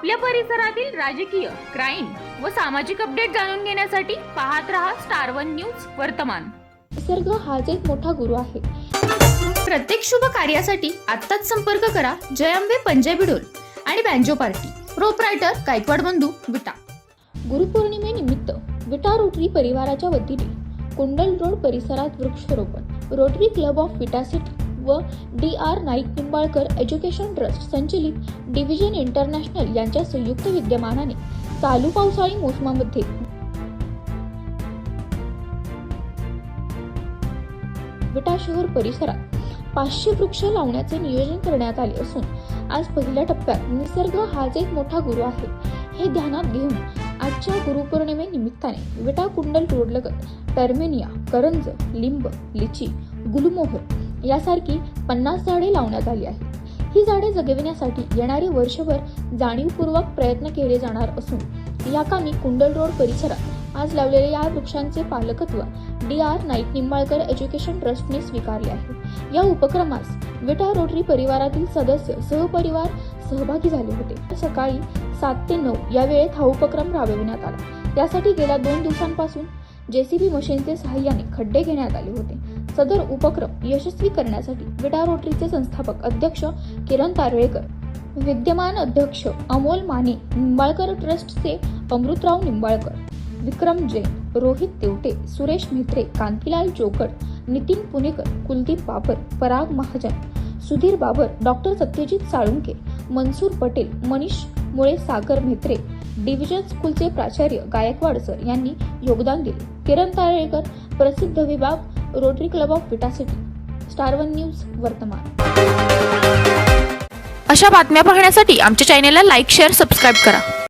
आपल्या परिसरातील राजकीय क्राईम व सामाजिक अपडेट जाणून घेण्यासाठी पाहत रहा स्टार वन न्यूज वर्तमान. निसर्ग हाच एक मोठा गुरु आहे. प्रत्येक शुभ कार्यासाठी आत्ताच संपर्क करा जय अंबे पंजाबी डोल आणि बँजो पार्टी. प्रोपरायटर गायकवाड बंधू विटा. गुरुपौर्णिमेनिमित्त विटा रोटरी परिवाराच्या वतीने कुंडल रोड परिसरात वृक्षारोपण. Rotary club of Vita city. व D R Naik Nimbalkar education trust संचलित डिव्हिजन इंटरनॅशनल यांच्या संयुक्त विद्यमानाने चालू पावसाळी मोसमामध्ये. विटा शहर परिसरात पाचशे वृक्ष लावण्याचे नियोजन करण्यात आले असून आज पहिल्या टप्प्यात निसर्ग हाच एक मोठा गुरु आहे हे ध्यानात घेऊन आजच्या गुरुपौर्णिमे निमित्ताने विटा कुंडल रोडलगत टर्मेनिया करंज लिंब लिची गुलमोहर यासारखी पन्नास झाडे लावण्यात आली आहेत. ही झाडे जगविण्यासाठी येणारे वर्षभर जाणीवपूर्वक प्रयत्न केले जाणार असून या कामी कुंडल रोड परिसरात आज लावलेल्या या वृक्षांचे पालकत्व D R Naik Nimbalkar education ट्रस्टने स्वीकारले आहे. या उपक्रमास विटा रोटरी परिवारातील सदस्य सहपरिवार सहभागी झाले होते. सकाळी सात ते नऊ या वेळेत हा उपक्रम राबविण्यात आला. त्यासाठी गेल्या दोन दिवसांपासून जेसीबी मशीनचे सहाय्याने खड्डे घेण्यात आले होते. सदर उपक्रम यशस्वी करण्यासाठी विटा रोटरीचे संस्थापक अध्यक्ष किरण तारळेकर विद्यमान अध्यक्ष अमोल माने निंबाळकर ट्रस्टचे अमृतराव निंबाळकर विक्रम जैन रोहित तेवटे सुरेश म्हेत्रे कांतीलाल जोकड नितीन पुणेकर कुलदीप बाबर पराग महाजन सुधीर बाबर डॉक्टर सत्यजित साळुंके मनसूर पटेल मनीष मुळे सागर म्हेत्रे डिव्हिजन स्कूलचे प्राचार्य गायकवाड सर यांनी योगदान दिले. किरण तारेकर प्रसिद्ध विभाग rotary club of Vita city star one news वर्तमान. अशा बातम्या पाहण्यासाठी आमच्या चॅनेलला लाईक शेअर सबस्क्राईब करा.